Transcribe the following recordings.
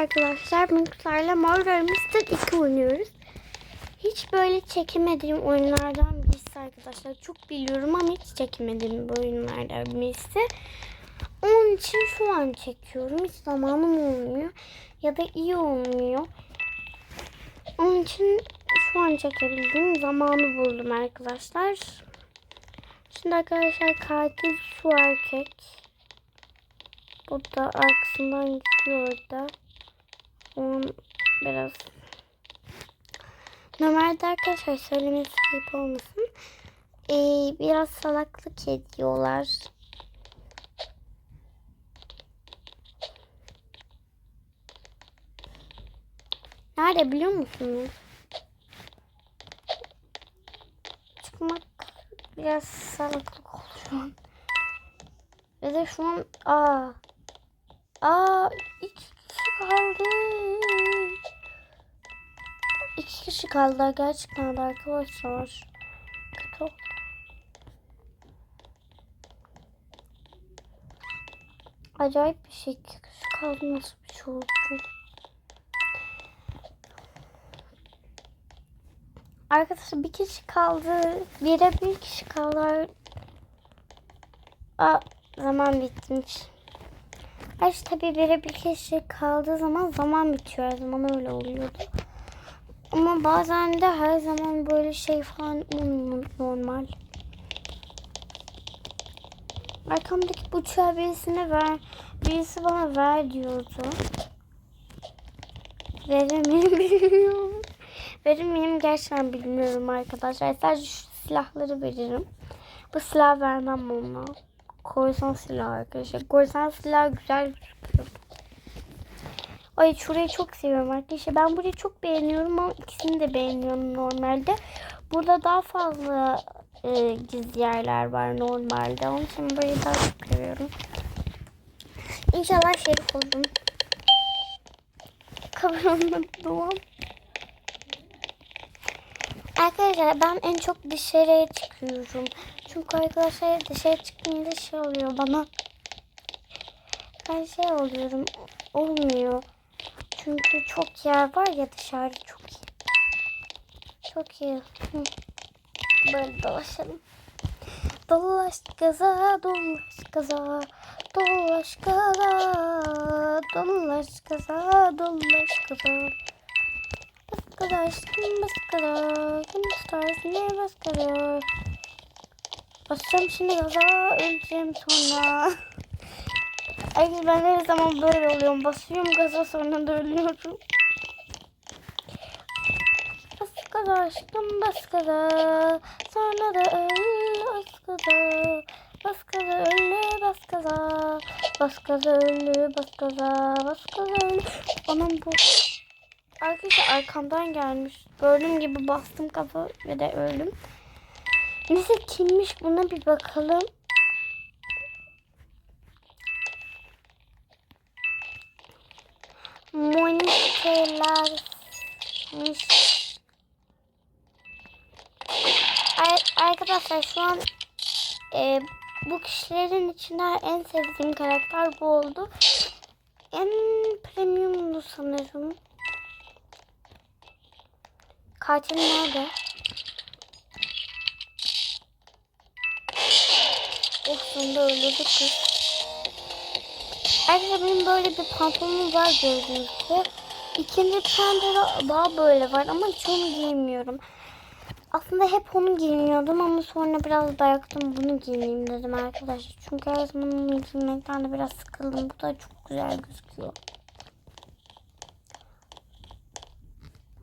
Arkadaşlar Minkuslarla Murder Mystery 2 oynuyoruz. Hiç böyle çekemediğim oyunlardan birisi arkadaşlar. Çok biliyorum ama hiç çekemediğim bir oyunlardan birisi. Onun için şu an çekiyorum. Hiç zamanım olmuyor. Ya da iyi olmuyor. Onun için şu an çekebildiğim zamanı buldum arkadaşlar. Şimdi arkadaşlar katil şu erkek. Bu da arkasından gidiyor da. Onun biraz normalde arkadaşlar söylemesi ayıp olmasın. Ee, biraz salaklık ediyorlar. Nerede biliyor musunuz? Çıkmak biraz salaklık an. Ve de şu an aa aa iki kişi kaldı. İki kişi kaldı gerçekten arkadaşlar. Kötü. Acayip bir şey. İki kişi kaldı nasıl bir şey oldu? Arkadaşlar bir kişi kaldı. Bire bir kişi kaldı. Aa, zaman bitmiş. İşte tabii bire bir kişi kaldığı zaman zaman bitiyor. Her zaman öyle oluyordu. Ama bazen de her zaman böyle şey falan normal. Arkamdaki bıçağı birisine ver. Birisi bana ver diyordu. Veremeyim bilmiyorum. Verir gerçekten bilmiyorum arkadaşlar. Sadece şu silahları veririm. Bu silah vermem ona. Korsan silah arkadaşlar. Korsan silah güzel gözüküyor. Ay şurayı çok seviyorum arkadaşlar. Ben burayı çok beğeniyorum ama ikisini de beğeniyorum normalde. Burada daha fazla e, gizli yerler var normalde. Onun için burayı daha çok seviyorum. İnşallah şerif oldum. Kameramda doğam. Arkadaşlar ben en çok dışarıya çıkıyorum. Çünkü arkadaşlar dışarı çıkınca şey oluyor bana. Ben şey oluyorum. Olmuyor. Çünkü çok yer var ya dışarıda çok iyi. Çok iyi. Böyle dolaşalım. Dolaş gaza, dolaş gaza. Dolaş gaza, dolaş gaza, dolaş gaza. Baskala aşkım baskala. Gün istersin ne baskala. Basacağım şimdi gaza öleceğim sonra. Ay ben her zaman böyle oluyorum. Basıyorum gaza sonra da ölüyorum. Baskala aşkım baskala. Sonra da öl baskala. Baskala ölü baskala. Baskala ölü baskala. Baskala ölü. Anam bu. Arkadaşlar arkamdan gelmiş. Gördüğüm gibi bastım kafa ve de öldüm. Neyse kimmiş buna bir bakalım. Monitelermiş. Ar- Arkadaşlar şu an e, bu kişilerin içinden en sevdiğim karakter bu oldu. En premiumdu sanırım. Katil nerede? Oh sonunda öldürdü kız. Ayrıca benim böyle bir pantolonum var gördüğünüz gibi. İkinci de daha böyle var ama hiç onu giymiyorum. Aslında hep onu giyiniyordum ama sonra biraz dayaktım bunu giyineyim dedim arkadaşlar. Çünkü her zaman onu giymekten de biraz sıkıldım. Bu da çok güzel gözüküyor.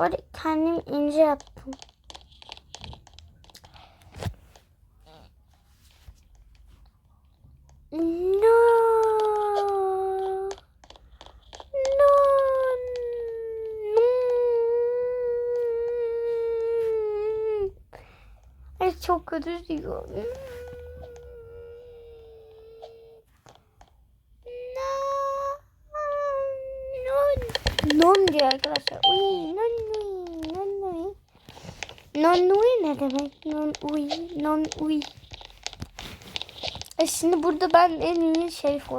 Böyle kendim ince yaptım. No. No. No. Ay çok kötü diyor. Non diyor arkadaşlar. Uy, non uy, non uy. Non uy ne demek? Non uy, non uy. E şimdi burada ben en iyi şerif.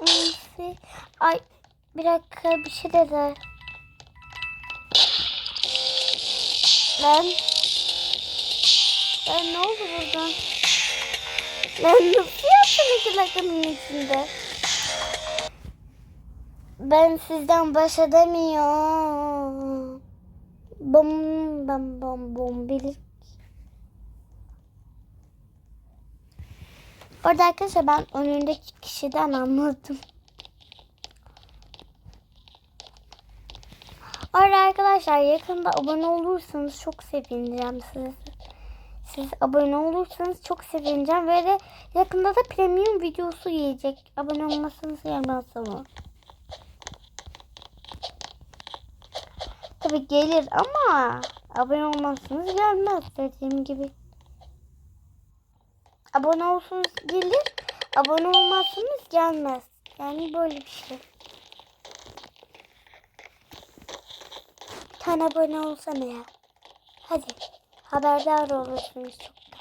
Neyse. Ay bir dakika bir şey dedi. Lan. Lan ne oldu buradan? Lan nasıl yaptın iki dakikanın içinde? Ben sizden baş edemiyorum. Bom bom bom bom bilik. Orada arkadaşlar ben önündeki kişiden anladım. Orada arkadaşlar yakında abone olursanız çok sevineceğim sizi. Siz abone olursanız çok sevineceğim. Ve de yakında da premium videosu gelecek. Abone olmasanız gelmez ama. Tabi gelir ama abone olmazsanız gelmez dediğim gibi. Abone olsunuz gelir, abone olmazsanız gelmez. Yani böyle bir şey. Tane abone olsana ya. Hadi haberdar olursunuz çoktan.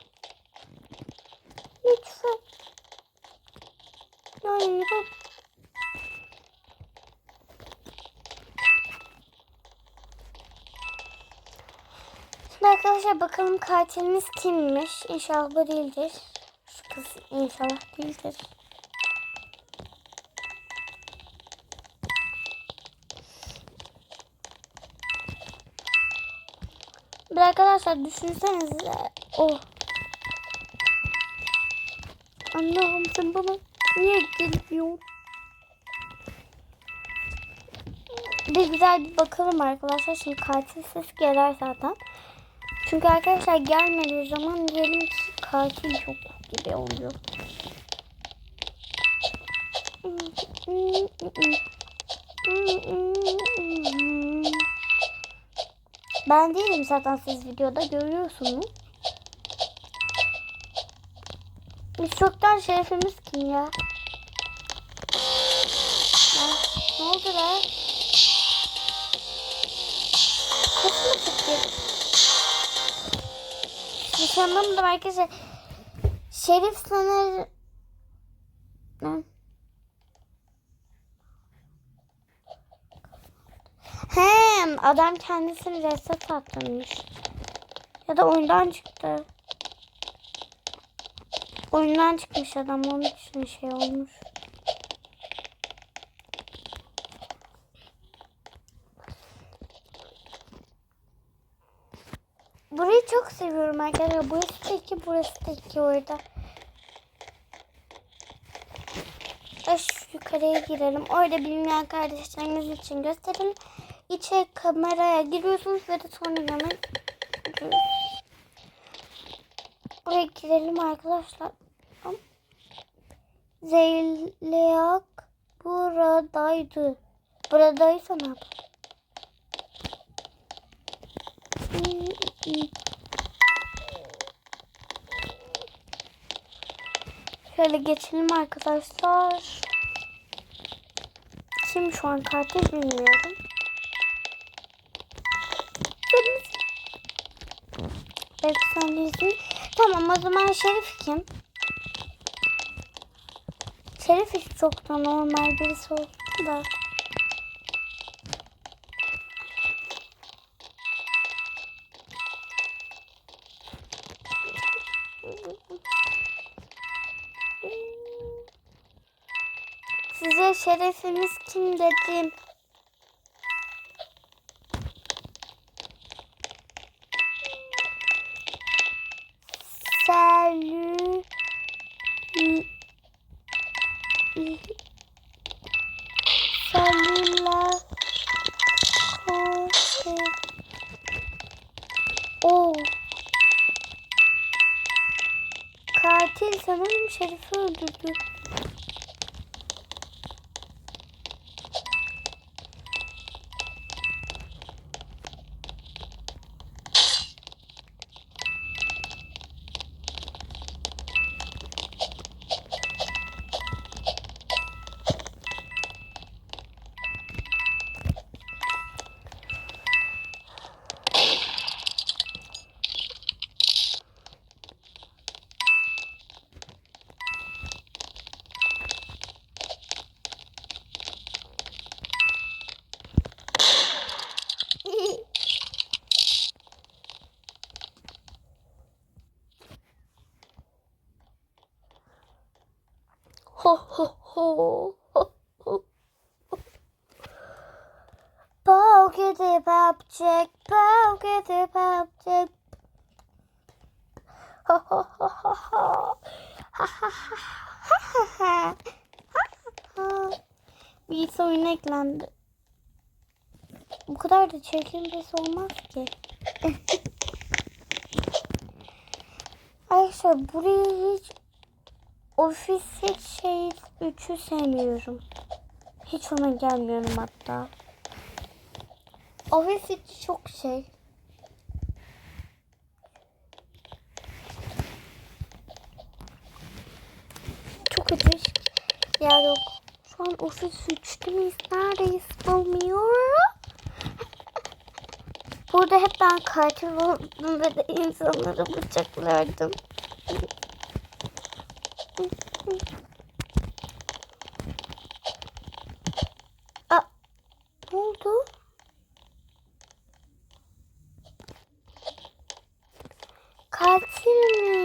Lütfen. Yani ben Şimdi arkadaşlar bakalım katilimiz kimmiş? İnşallah bu değildir. Şu kız inşallah değildir. Bir arkadaşlar düşünsenize. Oh. Allah'ım sen bana niye geliyorsun? Bir güzel bir bakalım arkadaşlar. Şimdi katil ses gelir zaten. Çünkü arkadaşlar gelmediği zaman diyelim ki katil yok gibi oluyor. Ben değilim zaten siz videoda görüyorsunuz. Biz çoktan şerefimiz kim ya? Ha, ne oldu be? Kaç mı çıktı? Nişanlımdım arkadaşlar. Şerif sanır... Ne? Hem adam kendisini reset attırmış. Ya da oyundan çıktı. Oyundan çıkmış adam onun için şey olmuş. Burayı çok seviyorum arkadaşlar. Burası teki, burası teki orada. Ay şu yukarıya girelim. Orada bilmeyen kardeşlerimiz için gösterelim. İçe kameraya giriyorsunuz ve de sonra hemen. Buraya girelim arkadaşlar. Zeyleyak buradaydı. Buradaysa ne yapalım? Şöyle geçelim arkadaşlar. Kim şu an katil bilmiyorum. Değilsin. Tamam o zaman Şerif kim? Şerif hiç çok da normal birisi olsun da. Size şerefimiz kim dedim. Bu kadar da çirkin bir şey olmaz ki. Arkadaşlar burayı hiç ofis hiç şey üçü sevmiyorum. Hiç ona gelmiyorum hatta. Ofis içi çok şey. Çok ateş yer yok. Şu an ofis üçte miyiz? Neredeyiz bilmiyorum. Hep ben katil oldum ve de insanları bıçaklardım. Aa, ne oldu? Katilmiş. Oh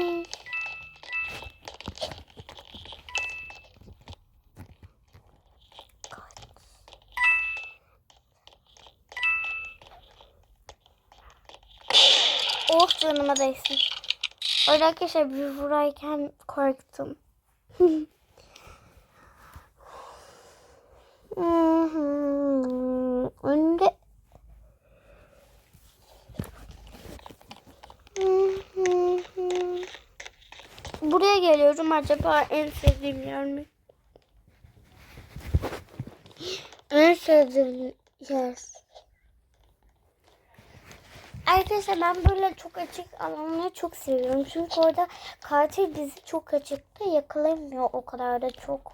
canıma değsin. Orada arkadaşlar bir vurayken korktum. Önde Buraya geliyorum acaba en sevdiğim yer mi? En sevdiğim yer. Arkadaşlar ben böyle çok açık alanları çok seviyorum. Çünkü orada katil bizi çok açıkta yakalamıyor o kadar da çok.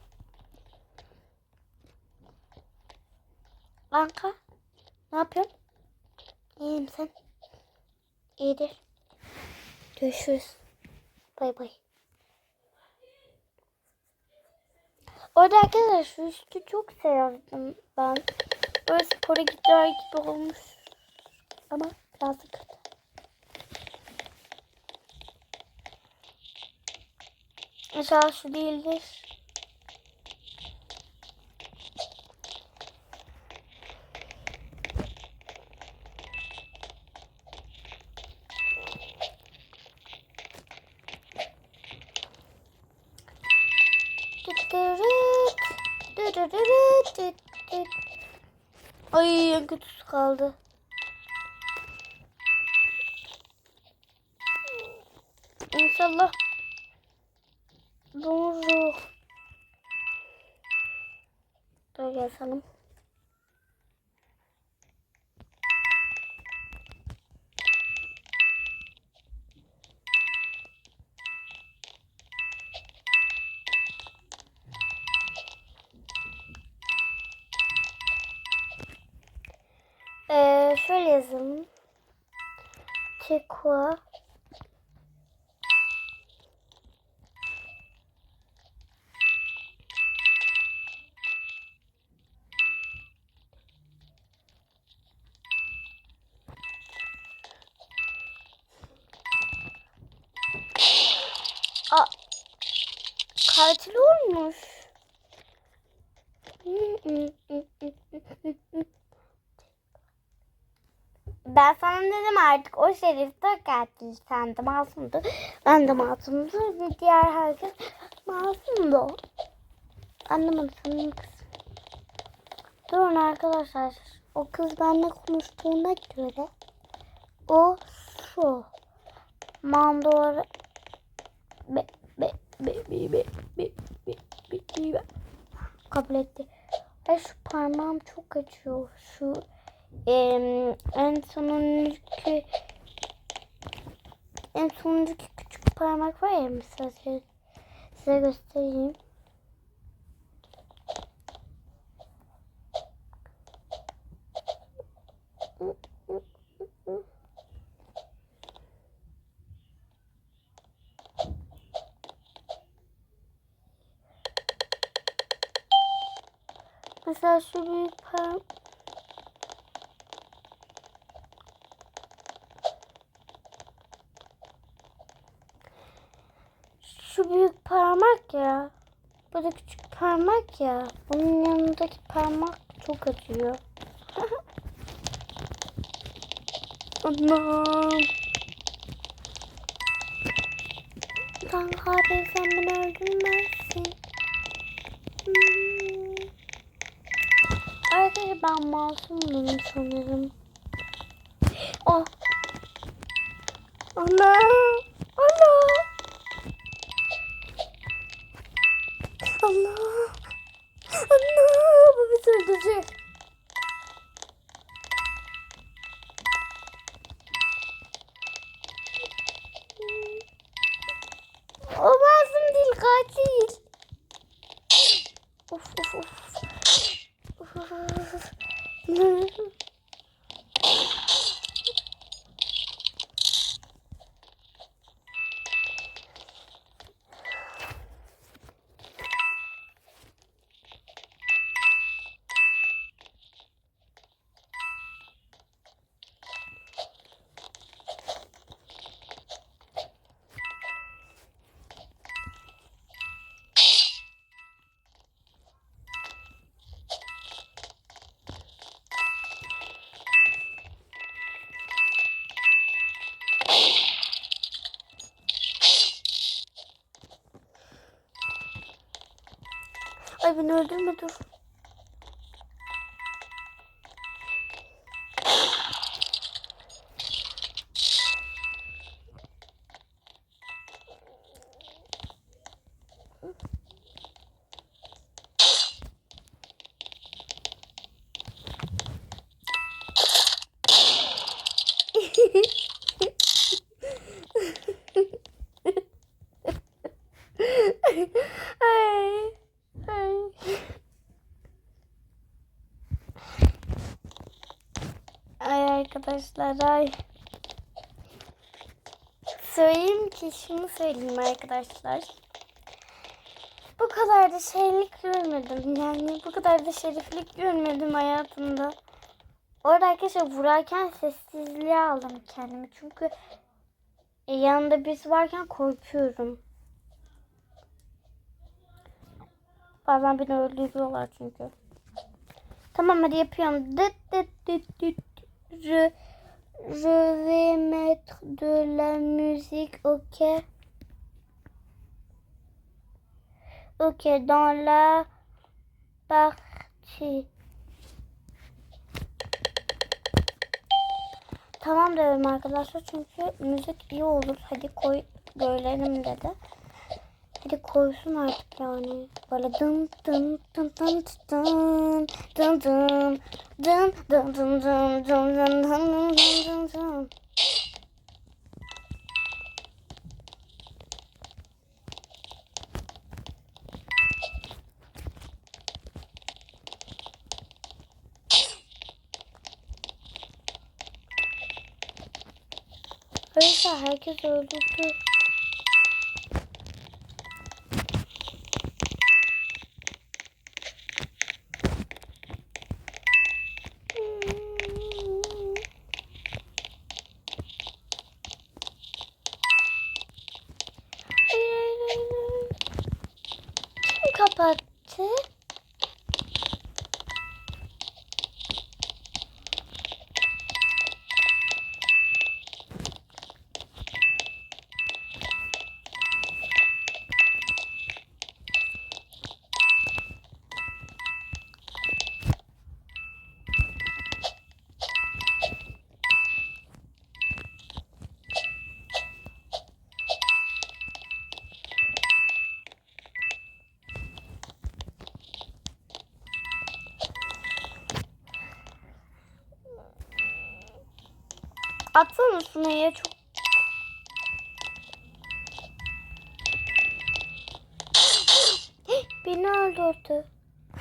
Anka ne yapıyorsun? İyiyim sen. İyidir. Görüşürüz. Bay bay. Orada arkadaşlar şu üstü çok sevdim ben. Böyle spora gider gibi olmuş. Ama birazcık kötü. İnşallah şu değildir. Ay en kötüsü kaldı. İnşallah doğru. Dur yazalım. Ee, şöyle yazalım. Kekua. Katil olmuş. Ben sana dedim artık o şerif de katil. Sen de masumdu. Ben de masumdu. Diğer herkes masumdu. Anlamadım sanırım kız. Durun arkadaşlar. O kız benimle konuştuğuna göre o şu. Mandora be Baby baby baby kabul etti. Ve şu parmağım çok acıyor. Şu e, en sonundaki en sonundaki küçük parmak var ya mesela size göstereyim. Şu büyük parmak Şu büyük parmak ya. Bu da küçük parmak ya. Bunun yanındaki parmak çok acıyor. Anam. Ben kahretsen beni öldürmezsin. Ben masumum sanırım. Oh. Ana. Beni öldürme dur. ay, ay. Ay arkadaşlar ay. Söyleyeyim ki şunu söyleyeyim arkadaşlar. Bu kadar da şeylik görmedim. Yani bu kadar da şeriflik görmedim hayatımda. Orada arkadaşlar vurarken sessizliğe aldım kendimi. Çünkü e, yanında birisi varken korkuyorum. Bazen beni öldürüyorlar çünkü. Tamam hadi yapıyorum. Dıt dıt dıt dıt. Je, vais mettre de la musique, ok? Ok, dans la partie. Tamam diyorum arkadaşlar çünkü müzik iyi olur. Hadi koy görelim dedi. Hadi koysun artık yani. Böyle dın dın dın dın dın dın dın dın dın dın dın dın dın dın dın dın dın. Öyleyse herkes öldürdü. Atsana Sunay'a çok. Beni öldürdü.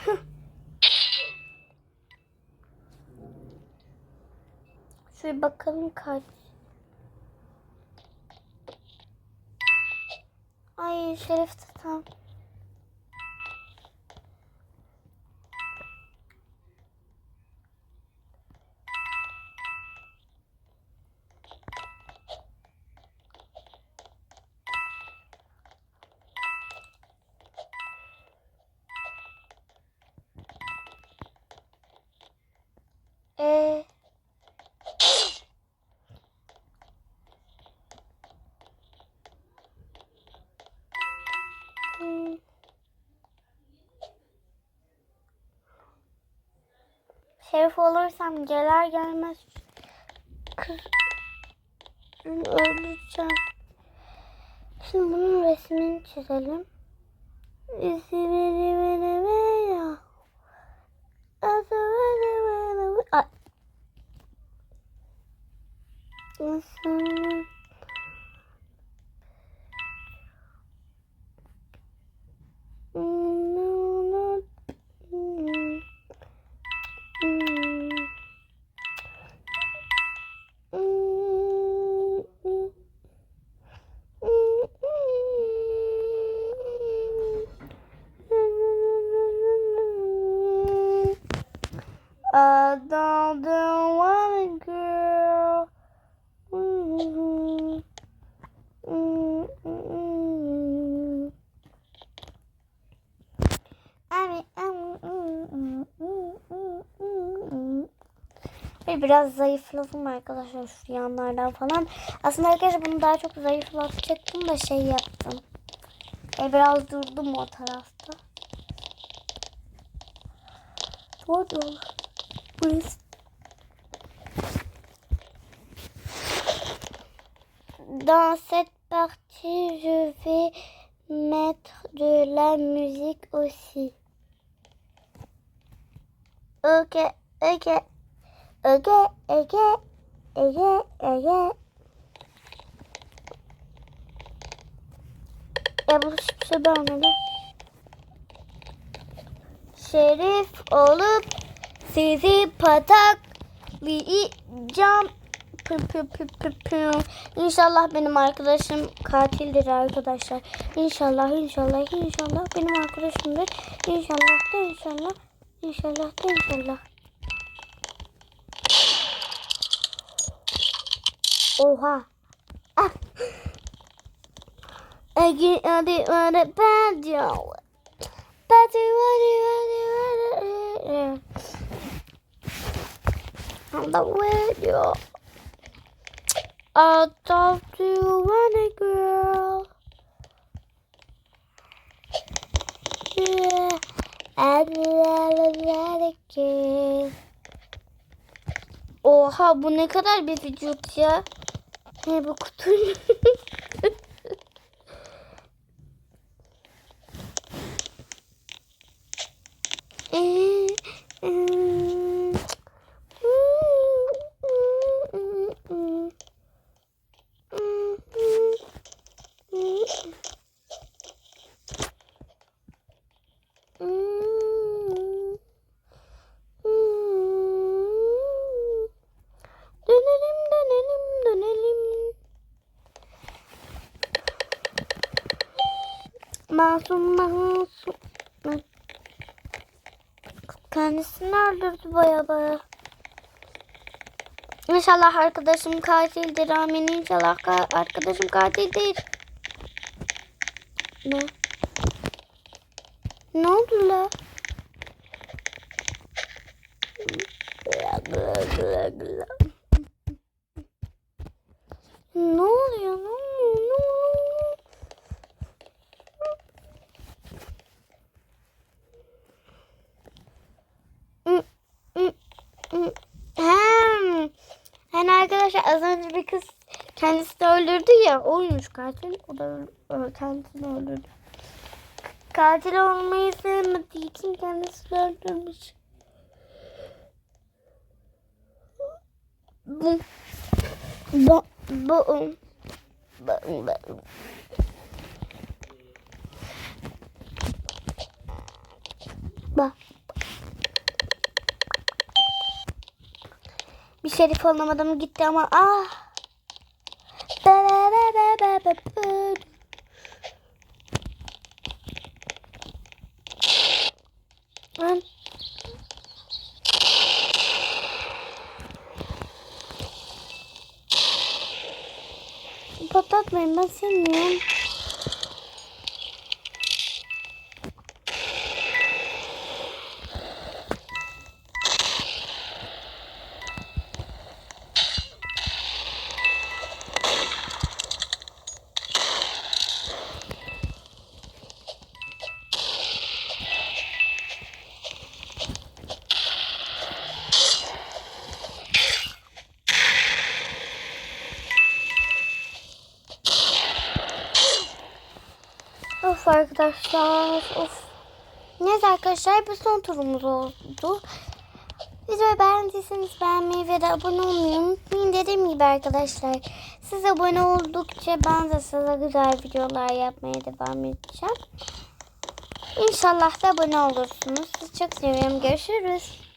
Şöyle bakalım kaç. Ay Şerif de tam. Şerif olursam gelir gelmez kız öleceğim. Şimdi bunun resmini çizelim. İsmini vereme don't, don't want a girl. Mm-hmm. Ve biraz zayıfladım arkadaşlar şu yanlardan falan. Aslında arkadaşlar bunu daha çok zayıflatacaktım da şey yaptım. E biraz durdum o tarafta. Pardon. Burası. Dans cette partie, je vais mettre de la musique aussi. Ok, ok, ok, ok, ok, ok. Ya bu hiçbir şey beğenmedi. Şerif olup sizi pataklayacağım. Pı pı pı pı pı. İnşallah benim arkadaşım katildir arkadaşlar. İnşallah inşallah inşallah benim arkadaşımdır. İnşallah da inşallah. İnşallah da inşallah. Oha. Ah. Again, hadi hadi ben diyor. Hadi hadi hadi hadi. On the radio. I talk to one girl. Yeah. And let it Oha bu ne kadar bir vücut ya. He bu kutu. Dönelim Masum masum. Kendisini öldürdü baya baya. İnşallah arkadaşım katildir. Amin. İnşallah ka arkadaşım katil değil. Ne? Ne oldu la? Ne oluyor? Ne oluyor? Ne oluyor? Hem. Hani arkadaşlar az önce bir kız kendisini öldürdü ya. Oymuş katil. O da kendisini öldürdü. Katil olmayı sevmediği için kendisini öldürmüş. Bu. Bu. Bu. Bu. Bu. Bak. Bir şerif olamadım gitti ama ah. Lan. Patlatmayın ben sevmiyorum. Arkadaşlar bu son turumuz oldu. Videoyu beğendiyseniz beğenmeyi ve de abone olmayı unutmayın. Dediğim gibi arkadaşlar siz abone oldukça ben de size güzel videolar yapmaya devam edeceğim. İnşallah da abone olursunuz. Sizi çok seviyorum. Görüşürüz.